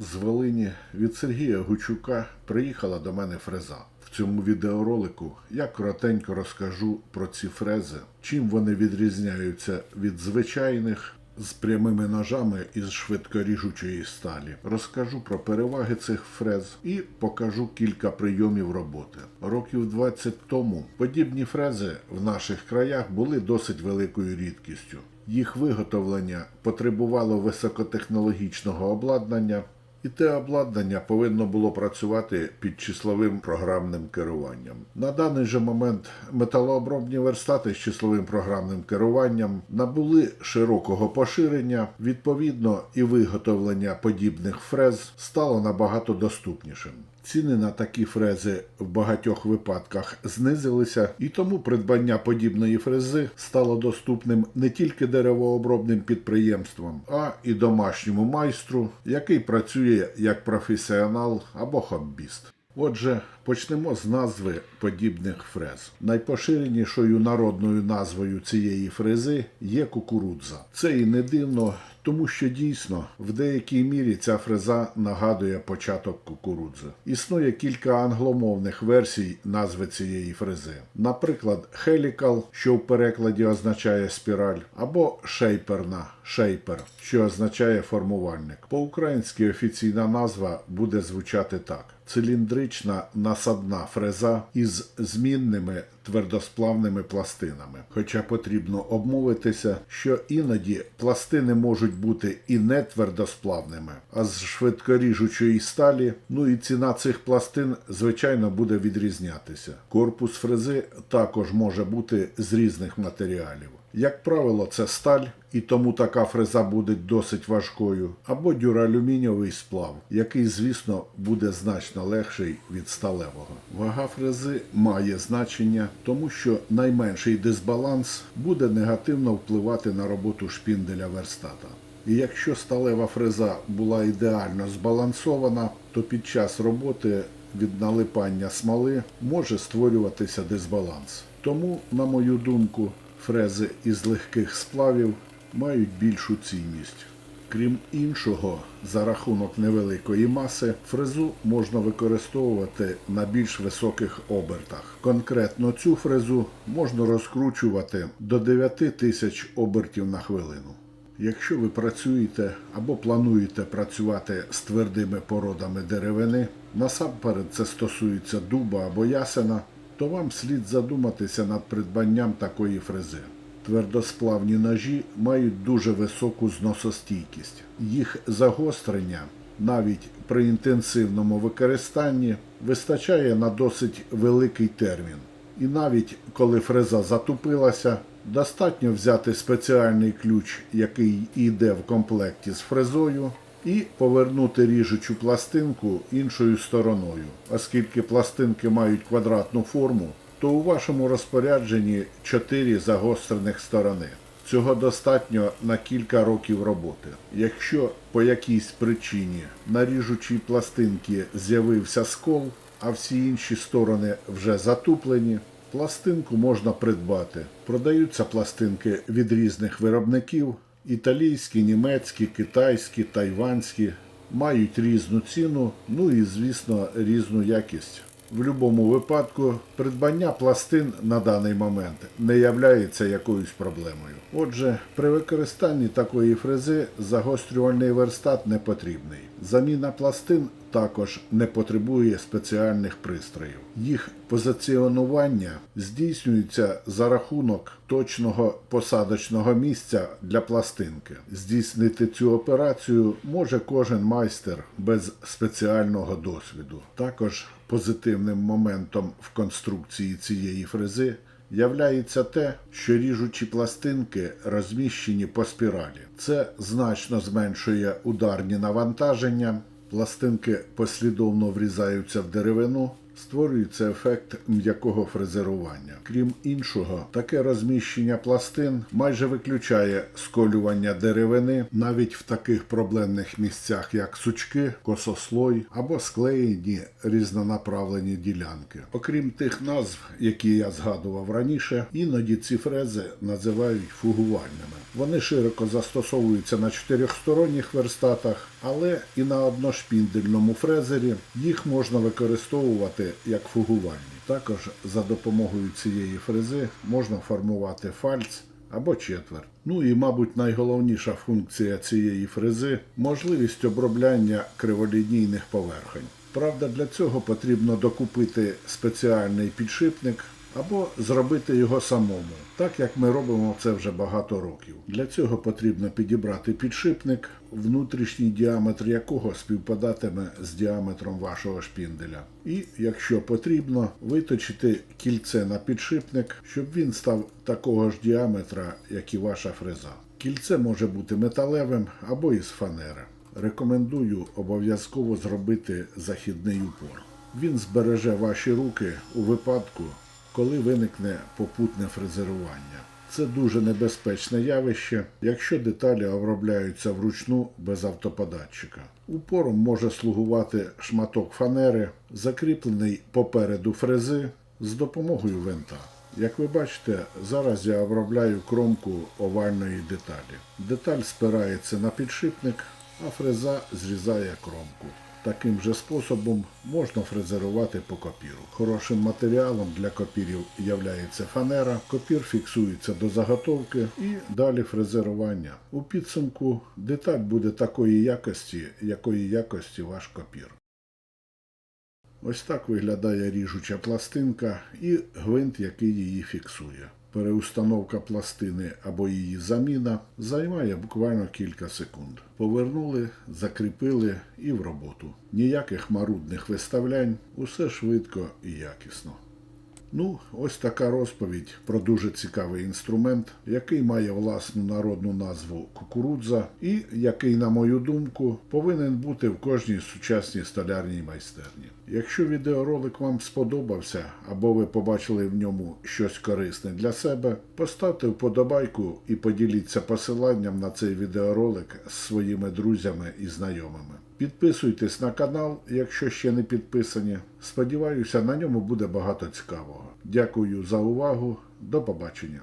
З Волині від Сергія Гучука приїхала до мене фреза. В цьому відеоролику я коротенько розкажу про ці фрези, чим вони відрізняються від звичайних з прямими ножами із швидкоріжучої сталі. Розкажу про переваги цих фрез і покажу кілька прийомів роботи. Років 20 тому подібні фрези в наших краях були досить великою рідкістю. Їх виготовлення потребувало високотехнологічного обладнання, і те обладнання повинно було працювати під числовим програмним керуванням. На даний же момент металообробні верстати з числовим програмним керуванням набули широкого поширення. Відповідно, і виготовлення подібних фрез стало набагато доступнішим. Ціни на такі фрези в багатьох випадках знизилися, і тому придбання подібної фрези стало доступним не тільки деревообробним підприємствам, а і домашньому майстру, який працює як професіонал або хобіст. Отже, почнемо з назви подібних фрез. Найпоширенішою народною назвою цієї фрези є кукурудза. Це і не дивно, тому що дійсно в деякій мірі ця фреза нагадує початок кукурудзи. Існує кілька англомовних версій назви цієї фрези. Наприклад, хелікал, що в перекладі означає спіраль, або шейперна шейпер, що означає формувальник. По-українськи офіційна назва буде звучати так: циліндрична насадна фреза із змінними твердосплавними пластинами. Хоча потрібно обмовитися, що іноді пластини можуть бути і не твердосплавними, а з швидкоріжучої сталі. Ну і ціна цих пластин, звичайно, буде відрізнятися. Корпус фрези також може бути з різних матеріалів. Як правило, це сталь, і тому така фреза буде досить важкою, або дюралюмінієвий сплав, який, звісно, буде значно легший від сталевого. Вага фрези має значення, тому що найменший дисбаланс буде негативно впливати на роботу шпінделя верстата. І якщо сталева фреза була ідеально збалансована, то під час роботи від налипання смоли може створюватися дисбаланс. Тому, на мою думку, фрези із легких сплавів мають більшу цінність. Крім іншого, за рахунок невеликої маси, фрезу можна використовувати на більш високих обертах. Конкретно цю фрезу можна розкручувати до 9 тисяч обертів на хвилину. Якщо ви працюєте або плануєте працювати з твердими породами деревини, насамперед це стосується дуба або ясена, то вам слід задуматися над придбанням такої фрези. Твердосплавні ножі мають дуже високу зносостійкість. Їх загострення навіть при інтенсивному використанні вистачає на досить великий термін. І навіть коли фреза затупилася, достатньо взяти спеціальний ключ, який йде в комплекті з фрезою, і повернути ріжучу пластинку іншою стороною. Оскільки пластинки мають квадратну форму, то у вашому розпорядженні 4 загострених сторони. Цього достатньо на кілька років роботи. Якщо по якійсь причині на ріжучій пластинці з'явився скол, а всі інші сторони вже затуплені, пластинку можна придбати. Продаються пластинки від різних виробників: італійські, німецькі, китайські, тайванські, мають різну ціну, ну і, звісно, різну якість. В будь-якому випадку придбання пластин на даний момент не являється якоюсь проблемою. Отже, при використанні такої фрези загострювальний верстат не потрібний. Заміна пластин також не потребує спеціальних пристроїв. Їх позиціонування здійснюється за рахунок точного посадочного місця для пластинки. Здійснити цю операцію може кожен майстер без спеціального досвіду. Також позитивним моментом в конструкції цієї фрези являється те, що ріжучі пластинки розміщені по спіралі. Це значно зменшує ударні навантаження. Пластинки послідовно врізаються в деревину, створюється ефект м'якого фрезерування. Крім іншого, таке розміщення пластин майже виключає сколювання деревини навіть в таких проблемних місцях, як сучки, косослой або склеєні різнонаправлені ділянки. Окрім тих назв, які я згадував раніше, іноді ці фрези називають фугувальними. Вони широко застосовуються на чотирьохсторонніх верстатах Але і на одношпіндельному фрезері їх можна використовувати як фугувальні. Також за допомогою цієї фрези можна формувати фальц або четверть. Ну і, мабуть, найголовніша функція цієї фрези можливість обробляння криволінійних поверхонь. Правда, для цього потрібно докупити спеціальний підшипник або зробити його самому, так як ми робимо це вже багато років. Для цього потрібно підібрати підшипник, внутрішній діаметр якого співпадатиме з діаметром вашого шпінделя. І, якщо потрібно, виточити кільце на підшипник, щоб він став такого ж діаметра, як і ваша фреза. Кільце може бути металевим або із фанери. Рекомендую обов'язково зробити західний упор. Він збереже ваші руки у випадку, коли виникне попутне фрезерування. Це дуже небезпечне явище, якщо деталі обробляються вручну без автоподатчика. Упором може слугувати шматок фанери, закріплений попереду фрези з допомогою винта. Як ви бачите, зараз я обробляю кромку овальної деталі. Деталь спирається на підшипник, а фреза зрізає кромку. Таким же способом можна фрезерувати по копіру. Хорошим матеріалом для копірів являється фанера. Копір фіксується до заготовки і далі фрезерування. У підсумку деталь буде такої якості, якої якості ваш копір. Ось так виглядає ріжуча пластинка і гвинт, який її фіксує. Переустановка пластини або її заміна займає буквально кілька секунд. Повернули, закріпили і в роботу. Ніяких марудних виставлянь, усе швидко і якісно. Ну, ось така розповідь про дуже цікавий інструмент, який має власну народну назву кукурудза, і який, на мою думку, повинен бути в кожній сучасній столярній майстерні. Якщо відеоролик вам сподобався або ви побачили в ньому щось корисне для себе, поставте вподобайку і поділіться посиланням на цей відеоролик з своїми друзями і знайомими. Підписуйтесь на канал, якщо ще не підписані. Сподіваюся, на ньому буде багато цікавого. Дякую за увагу. До побачення.